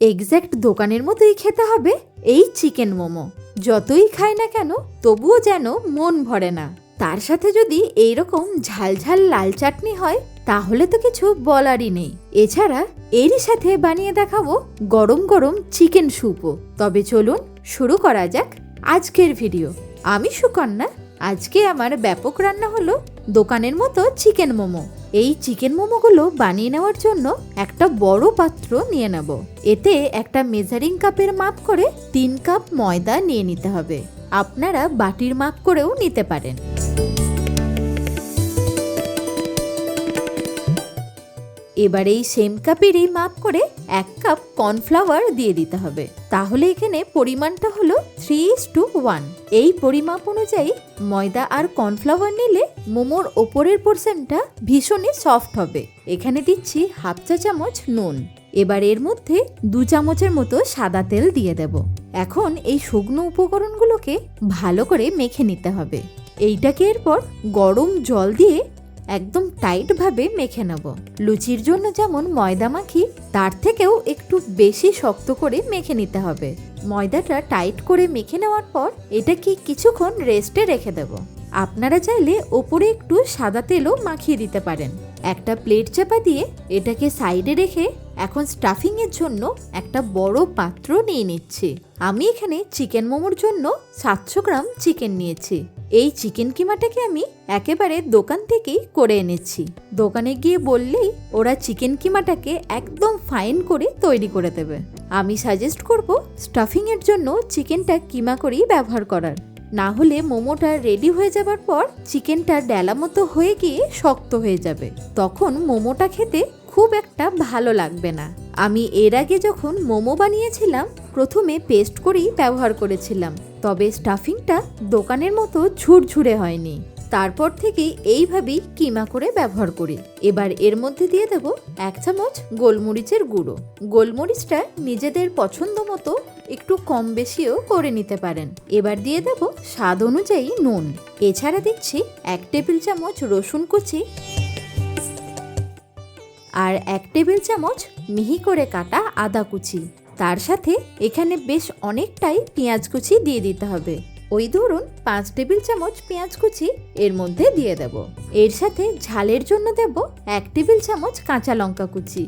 Exact দোকানের মতোই খেতে হবে এই চিকেন মোমো। যতই খাই না কেন, তবুও যেন মন ভরে না। তার সাথে যদি এইরকম ঝালঝাল লাল চাটনি হয়, তাহলে তো কিছু বলারই নেই। এছাড়া এরই সাথে বানিয়ে দেখাবো গরম গরম চিকেন স্যুপও তবে চলুন শুরু করা যাক আজকের ভিডিও আমি সুকন্যা আজকে আমার ব্যাপক রান্না হলো দোকানের মতো চিকেন মোমো। এই চিকেন মোমোগুলো বানিয়ে নেওয়ার জন্য একটা বড় পাত্র নিয়ে নেব। এতে একটা মেজারিং কাপের মাপ করে তিন কাপ ময়দা নিয়ে নিতে হবে। আপনারা বাটির মাপ করেও নিতে পারেন। এবার এই সেম কাপেরই মাপ করে এক কাপ কর্নফ্লাওয়ার দিয়ে দিতে হবে। তাহলে এখানে পরিমাণটা হলো থ্রি টু ওয়ান এই পরিমাপ অনুযায়ী ময়দা আর কর্নফ্লাওয়ার নিলে মোমোর ওপরের পোর্শনটা ভীষণই সফট হবে। এখানে দিচ্ছি হাফ চা চামচ নুন। এবার এর মধ্যে দু চামচের মতো সাদা তেল দিয়ে দেব। এখন এই শুকনো উপকরণগুলোকে ভালো করে মেখে নিতে হবে। এইটাকে এরপর গরম জল দিয়ে একদম টাইটভাবে মেখে নেব। লুচির জন্য যেমন ময়দা মাখি, তার থেকেও একটু বেশি শক্ত করে মেখে নিতে হবে। ময়দাটা টাইট করে মেখে নেওয়ার পর এটাকে কিছুক্ষণ রেস্টে রেখে দেব। আপনারা চাইলে ওপরে একটু সাদা তেলও মাখিয়ে দিতে পারেন। একটা প্লেট চাপা দিয়ে এটাকে সাইডে রেখে এখন স্টাফিং এর জন্য একটা বড় পাত্র নিয়ে নিচ্ছি। আমি এখানে চিকেন মোমোর জন্য সাতশো গ্রাম চিকেন নিয়েছি। এই চিকেন কিমাটাকে আমি একেবারে দোকান থেকেই করে এনেছি। দোকানে গিয়ে বললেই ওরা চিকেন কিমাটাকে একদম ফাইন করে তৈরি করে দেবে। আমি সাজেস্ট করব স্টাফিং এর জন্য চিকেনটা কিমা করেই ব্যবহার করার। না হলে মোমোটা রেডি হয়ে যাবার পর চিকেনটা ডেলা মতো হয়ে গিয়ে শক্ত হয়ে যাবে। তখন মোমোটা খেতে খুব একটা ভালো লাগবে না। আমি এর আগে যখন মোমো বানিয়েছিলাম প্রথমে পেস্ট করেই ব্যবহার করেছিলাম, তবে স্টাফিংটা দোকানের মতো ঝুরঝুরে হয়নি। তারপর থেকে এইভাবেই কিমা করে ব্যবহার করি। এবার এর মধ্যে দিয়ে দেব এক চামচ গোলমরিচের গুঁড়ো। গোলমরিচটা নিজেদের পছন্দ মতো একটু কম বেশিও করে নিতে পারেন। এবার দিয়ে দেব স্বাদ অনুযায়ী নুন। এছাড়া দিচ্ছি এক টেবিল চামচ রসুন কুচি আর এক টেবিল চামচ মিহি করে কাটা আদা কুচি। তার সাথে এখানে বেশ অনেকটাই পেঁয়াজ কুচি দিয়ে দিতে হবে। ওই ধরুন পাঁচ টেবিল চামচ পেঁয়াজ কুচি এর মধ্যে দিয়ে দেব। এর সাথে ঝালের জন্য দেব এক টেবিল চামচ কাঁচা লঙ্কা কুচি।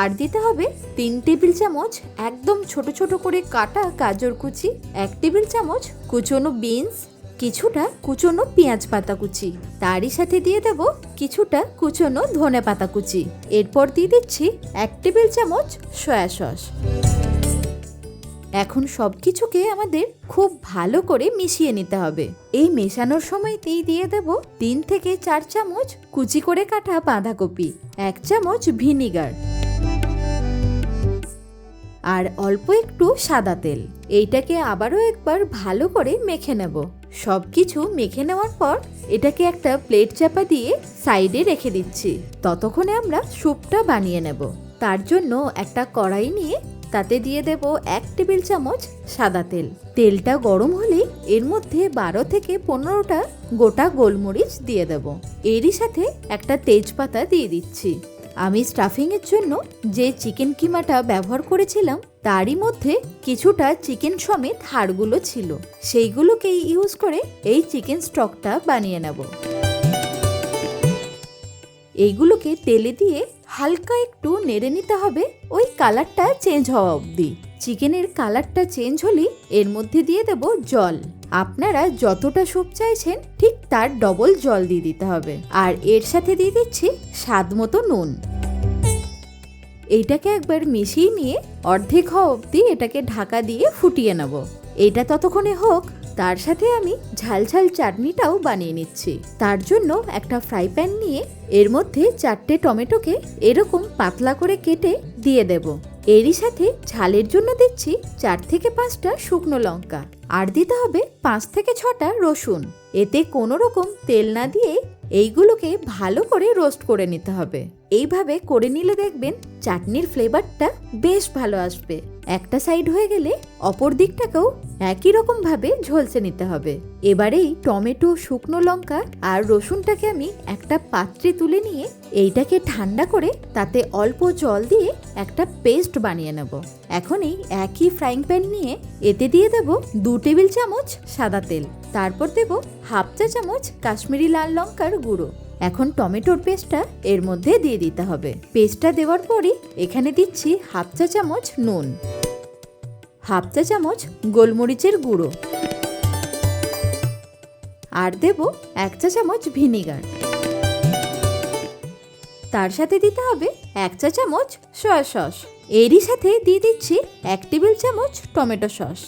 আর দিতে হবে তিন টেবিল চামচ একদম ছোট ছোট করে কাটা গাজর কুচি, এক টেবিল চামচ কুচনো বিনস, কিছুটা কুচনো পেঁয়াজ পাতা কুচি। তারই সাথে দিয়ে দেব কিছুটা কুচনো ধনে পাতা কুচি। এরপর দিয়ে দিচ্ছি এক টেবিল চামচ সয়া সস। এখন সব কিছুকে আমাদের খুব ভালো করে মিশিয়ে নিতে হবে। এই মেশানোর সময়তেই দিয়ে দেব তিন থেকে চার চামচ কুচি করে কাটা বাঁধাকপি, এক চামচ ভিনিগার আর অল্প একটু সাদা তেল। এইটাকে আবারও একবার ভালো করে মেখে নেব। সব কিছু মেখে নেওয়ার পর এটাকে একটা প্লেট চাপা দিয়ে সাইডে রেখে দিচ্ছি। ততক্ষণে আমরা স্যুপটা বানিয়ে নেব। তার জন্য একটা কড়াই নিয়ে তাতে দিয়ে দেব এক টেবিল চামচ সাদা তেল। তেলটা গরম হলেই এর মধ্যে বারো থেকে পনেরোটা গোটা গোলমরিচ দিয়ে দেব। এরই সাথে একটা তেজপাতা দিয়ে দিচ্ছি। আমি স্টাফিংয়ের জন্য যে চিকেন কিমাটা ব্যবহার করেছিলাম, তারই মধ্যে কিছুটা চিকেন সমেত হাড়গুলো ছিল। সেইগুলোকেই ইউজ করে এই চিকেন স্টকটা বানিয়ে নেব। এইগুলোকে তেলে দিয়ে হালকা একটু নেড়ে নিতে হবে, ওই কালারটা চেঞ্জ হওয়া অবধি। চিকেনের কালারটা চেঞ্জ হলেই এর মধ্যে দিয়ে দেব জল। আপনারা যতটা স্যুপ চাইছেন, ঠিক তার ডবল জল দিয়ে দিতে হবে। আর এর সাথে দিয়ে দিচ্ছি স্বাদ মতো নুন। এইটাকে একবার মিশিয়ে নিয়ে অর্ধেক হওয়া অবধি এটাকে ঢাকা দিয়ে ফুটিয়ে নেব। এটা ততক্ষণে হোক তার সাথে আমি ঝাল ঝাল চাটনিটাও বানিয়ে নিচ্ছি। তার জন্য একটা ফ্রাই প্যান নিয়ে এর মধ্যে চারটে টমেটোকে এরকম পাতলা করে কেটে দিয়ে দেব। এরই সাথে ঝালের জন্য দিচ্ছি চার থেকে পাঁচটা শুকনো লঙ্কা। আর দিতে হবে পাঁচ থেকে ছটা রসুন। এতে কোনো রকম তেল না দিয়ে এইগুলোকে ভালো করে রোস্ট করে নিতে হবে। এইভাবে করে নিলে দেখবেন চাটনির ফ্লেভারটা বেশ ভালো আসবে। একটা সাইড হয়ে গেলে অপর দিকটাকেও একই রকম ভাবে ঝলসে নিতে হবে। এবারেই টমেটো, শুকনো লঙ্কা আর রসুনটাকে আমি একটা পাত্রে তুলে নিয়ে এইটাকে ঠান্ডা করে তাতে অল্প জল দিয়ে একটা পেস্ট বানিয়ে নেব। এখন এই একই ফ্রাইং প্যান নিয়ে এতে দিয়ে দেব দু টেবিল চামচ সাদা তেল। তারপর দেব হাফ চা চামচ কাশ্মীরি লাল লঙ্কার গুঁড়ো। এখন টমেটোর পেস্টটা এর মধ্যে দিয়ে দিতে হবে। পেস্টটা দেওয়ার পরই এখানে দিচ্ছি হাফ চা চামচ নুন, হাফ চা চামচ গোলমরিচের গুঁড়ো, আর দেব এক চা চামচ ভিনিগার। তার সাথে দিতে হবে এক চা চামচ সয়া সস। এরই সাথে দিয়ে দিচ্ছি এক টেবিল চামচ টমেটো সস।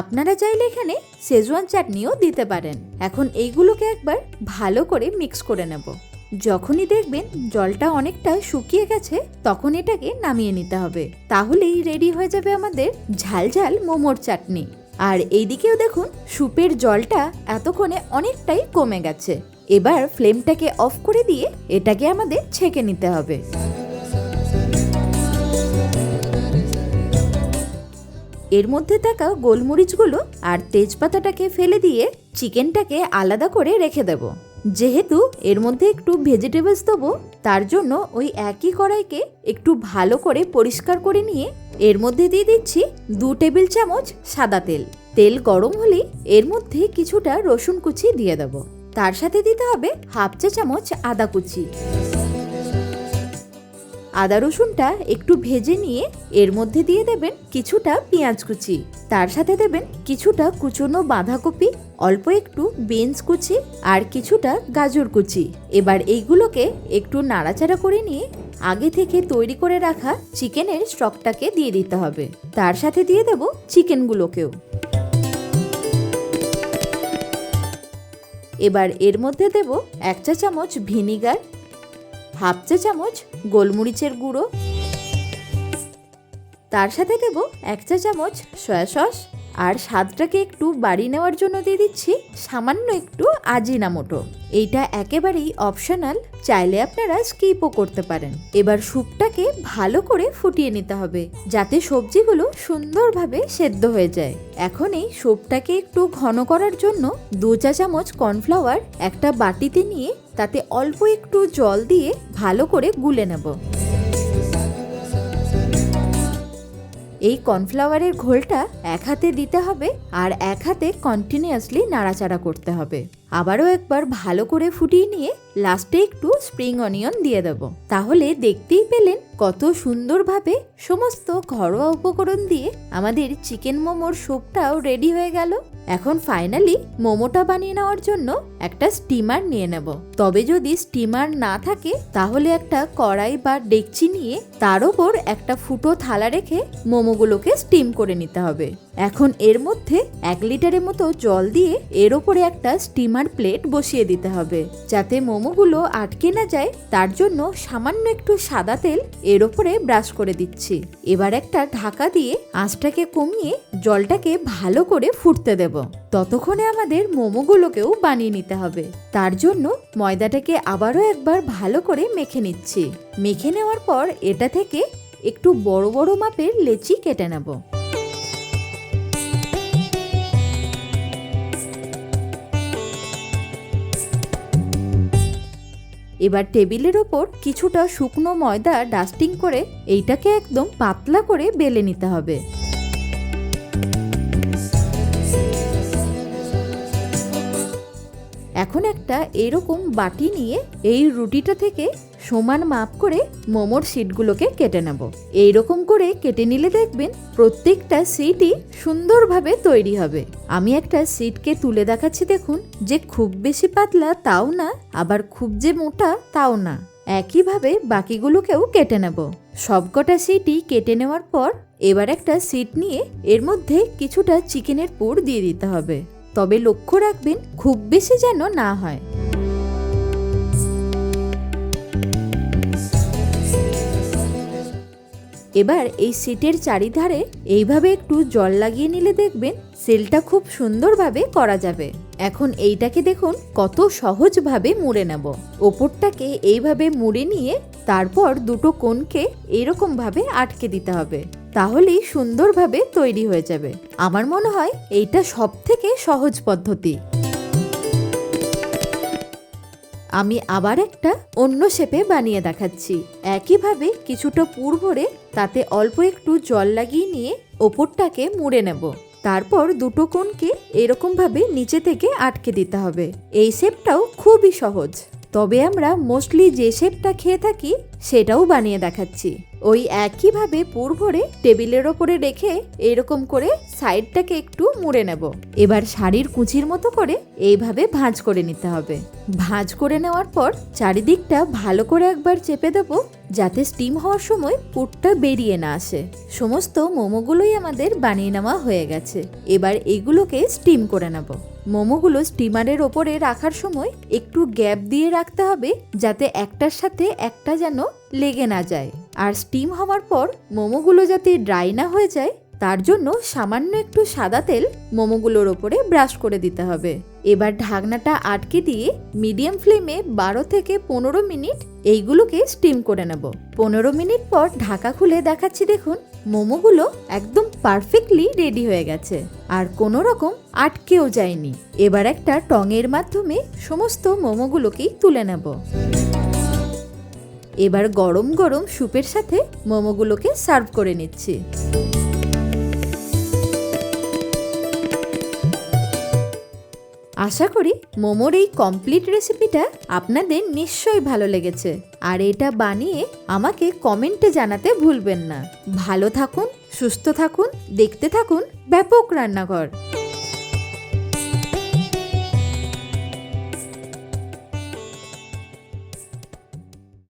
আপনারা চাইলে এখানে শেজওয়ান চাটনিও দিতে পারেন। এখন এইগুলোকে একবার ভালো করে মিক্স করে নেব। যখনই দেখবেন জলটা অনেকটা শুকিয়ে গেছে, তখন এটাকে নামিয়ে নিতে হবে। তাহলেই রেডি হয়ে যাবে আমাদের ঝাল ঝাল মোমোর চাটনি। আর এইদিকেও দেখুন, স্যুপের জলটা এতক্ষণে অনেকটাই কমে গেছে। এবার ফ্লেমটাকে অফ করে দিয়ে এটাকে আমাদের ছেঁকে নিতে হবে। এর মধ্যে থাকা গোলমরিচগুলো আর তেজপাতাটাকে ফেলে দিয়ে চিকেনটাকে আলাদা করে রেখে দেব। যেহেতু এর মধ্যে একটু ভেজিটেবলস দেবো, তার জন্য ওই একই কড়াইকে একটু ভালো করে পরিষ্কার করে নিয়ে এর মধ্যে দিয়ে দিচ্ছি দু টেবিল চামচ সাদা তেল। তেল গরম হলেই এর মধ্যে কিছুটা রসুন কুচি দিয়ে দেবো। তার সাথে দিতে হবে হাফ চা চামচ আদা কুচি। আদা রসুনটা একটু ভেজে নিয়ে এর মধ্যে দিয়ে দেবেন কিছুটা পেঁয়াজ কুচি। তার সাথে দেবেন কিছুটা কুচনো বাঁধাকপি, অল্প একটু বিনস কুচি আর কিছুটা গাজর কুচি। এবার এইগুলোকে একটু নাড়াচাড়া করে নিয়ে আগে থেকে তৈরি করে রাখা চিকেনের স্টকটাকে দিয়ে দিতে হবে। তার সাথে দিয়ে দেব চিকেনগুলোকেও। এবার এর মধ্যে দেব এক চা চামচ ভিনিগার হাফ চা চামচ গোলমরিচের গুঁড়ো। তার সাথে দেব এক চা চামচ সয়া সস। আর স্বাদটাকে একটু বাড়িয়ে নেওয়ার জন্য দিয়ে দিচ্ছি সামান্য একটু আজিনামোটো। এইটা একেবারেই অপশনাল চাইলে আপনারা স্কিপও করতে পারেন। এবার স্যুপটাকে ভালো করে ফুটিয়ে নিতে হবে, যাতে সবজিগুলো সুন্দরভাবে সেদ্ধ হয়ে যায়। এখন এই স্যুপটাকে একটু ঘন করার জন্য দু চা চামচ কর্নফ্লাওয়ার একটা বাটিতে নিয়ে তাতে অল্প একটু জল দিয়ে ভালো করে গুলে নেব। এই কর্নফ্লাওয়ারের ঘোলটা এক হাতে দিতে হবে আর এক হাতে কন্টিনিউয়াসলি নাড়াচাড়া করতে হবে। আবারও একবার ভালো করে ফুটিয়ে নিয়ে লাস্টে একটু স্প্রিং অনিয়ন দিয়ে দেব। তাহলে দেখতেই পেলেন কত সুন্দরভাবে সমস্ত ঘরোয়া উপকরণ দিয়ে আমাদের চিকেন মোমোর স্যুপটাও রেডি হয়ে গেল। এখন ফাইনালি মোমোটা বানিয়ে নেওয়ার জন্য একটা স্টিমার নিয়ে নেব। তবে যদি স্টিমার না থাকে, তাহলে একটা কড়াই বা ডেকচি নিয়ে তার ওপর একটা ফুটো থালা রেখে মোমোগুলোকে স্টিম করে নিতে হবে। এখন এর মধ্যে এক লিটারের মতো জল দিয়ে এর ওপরে একটা স্টিমার প্লেট বসিয়ে দিতে হবে, যাতে মোমোগুলো আটকে না যায়, তার জন্য সামান্য একটু সাদা তেল এর ওপরে ব্রাশ করে দিচ্ছি। এবার একটা ঢাকা দিয়ে আঁচটাকে কমিয়ে জলটাকে ভালো করে ফুটতে দেব। ততক্ষণে আমাদের মোমোগুলোকেও বানিয়ে নিতে হবে। তার জন্য ময়দাটাকে আবারও একবার ভালো করে মেখে নিচ্ছি। মেখে নেওয়ার পর এটা থেকে একটু বড় বড় মাপের লেচি কেটে নেব। এবার টেবিলের ওপর কিছুটা শুকনো ময়দা ডাস্টিং করে এইটাকে একদম পাতলা করে বেলে নিতে হবে। এখন একটা এরকম বাটি নিয়ে এই রুটিটা থেকে সমান মাপ করে মোমোর সিটগুলোকে কেটে নেব। এইরকম করে কেটে নিলে দেখবেন প্রত্যেকটা সিটই সুন্দরভাবে তৈরি হবে। আমি একটা সিটকে তুলে দেখাচ্ছি দেখুন, যে খুব বেশি পাতলা তাও না, আবার খুব যে মোটা তাও না। একইভাবে বাকিগুলোকেও কেটে নেব। সবকটা সিটই কেটে নেওয়ার পর এবার একটা সিট নিয়ে এর মধ্যে কিছুটা চিকেনের পুর দিয়ে দিতে হবে। তবে লক্ষ্য রাখবেন, খুব বেশি যেন না হয়। এবার এই সিটের চারিধারে এইভাবে একটু জল লাগিয়ে নিলে দেখবেন সেলটা খুব সুন্দরভাবে করা যাবে। এখন এইটাকে দেখুন, কত সহজভাবে মুড়ে নেব। ওপরটাকে এইভাবে মুড়ে নিয়ে তারপর দুটো কোণকে এরকমভাবে আটকে দিতে হবে। তাহলেই সুন্দরভাবে তৈরি হয়ে যাবে। আমার মনে হয় এইটা সব থেকে সহজ পদ্ধতি। আমি আবার একটা অন্য শেপে বানিয়ে দেখাচ্ছি। একইভাবে কিছুটা পুর ভরে তাতে অল্প একটু জল লাগিয়ে নিয়ে ওপরটাকে মুড়ে নেব। তারপর দুটো কোণকে এরকমভাবে নিচে থেকে আটকে দিতে হবে। এই শেপটাও খুবই সহজ। তবে আমরা মোস্টলি যে শেপটা খেয়ে থাকি, সেটাও বানিয়ে দেখাচ্ছি। ওই একইভাবে পুর ভরে টেবিলের ওপরে রেখে এরকম করে সাইডটাকে একটু মুড়ে নেব। এবার শাড়ির কুচির মতো করে এইভাবে ভাঁজ করে নিতে হবে। ভাঁজ করে নেওয়ার পর চারিদিকটা ভালো করে একবার চেপে দেব যাতে স্টিম হওয়ার সময় পুরটা বেরিয়ে না আসে। সমস্ত মোমোগুলোই আমাদের বানিয়ে নেওয়া হয়ে গেছে। এবার এগুলোকে স্টিম করে নেব। মোমোগুলো স্টিমারের ওপরে রাখার সময় একটু গ্যাপ দিয়ে রাখতে হবে যাতে একটার সাথে একটা যেন লেগে না যায়। আর স্টিম হওয়ার পর মোমোগুলো যাতে ড্রাই না হয়ে যায়, তার জন্য সামান্য একটু সাদা তেল মোমোগুলোর ওপরে ব্রাশ করে দিতে হবে। এবার ঢাকনাটা আটকে দিয়ে মিডিয়াম ফ্লেমে বারো থেকে পনেরো মিনিট এইগুলোকে স্টিম করে নেব। পনেরো মিনিট পর ঢাকা খুলে দেখাচ্ছি দেখুন, মোমোগুলো একদম পারফেক্টলি রেডি হয়ে গেছে। আর কোনো রকম আটকেও যায়নি। এবার একটা টঙের মাধ্যমে সমস্ত মোমোগুলোকেই তুলে নেব। এবার গরম গরম স্যুপের সাথে মোমোগুলোকে সার্ভ করে নিচ্ছি। আশা করি মোমোর এই কমপ্লিট রেসিপিটা আপনাদের নিশ্চয়ই ভালো লেগেছে। আর এটা বানিয়ে আমাকে কমেন্টে জানাতে ভুলবেন না। ভালো থাকুন, সুস্থ থাকুন, দেখতে থাকুন ব্যাপক রান্নাঘর।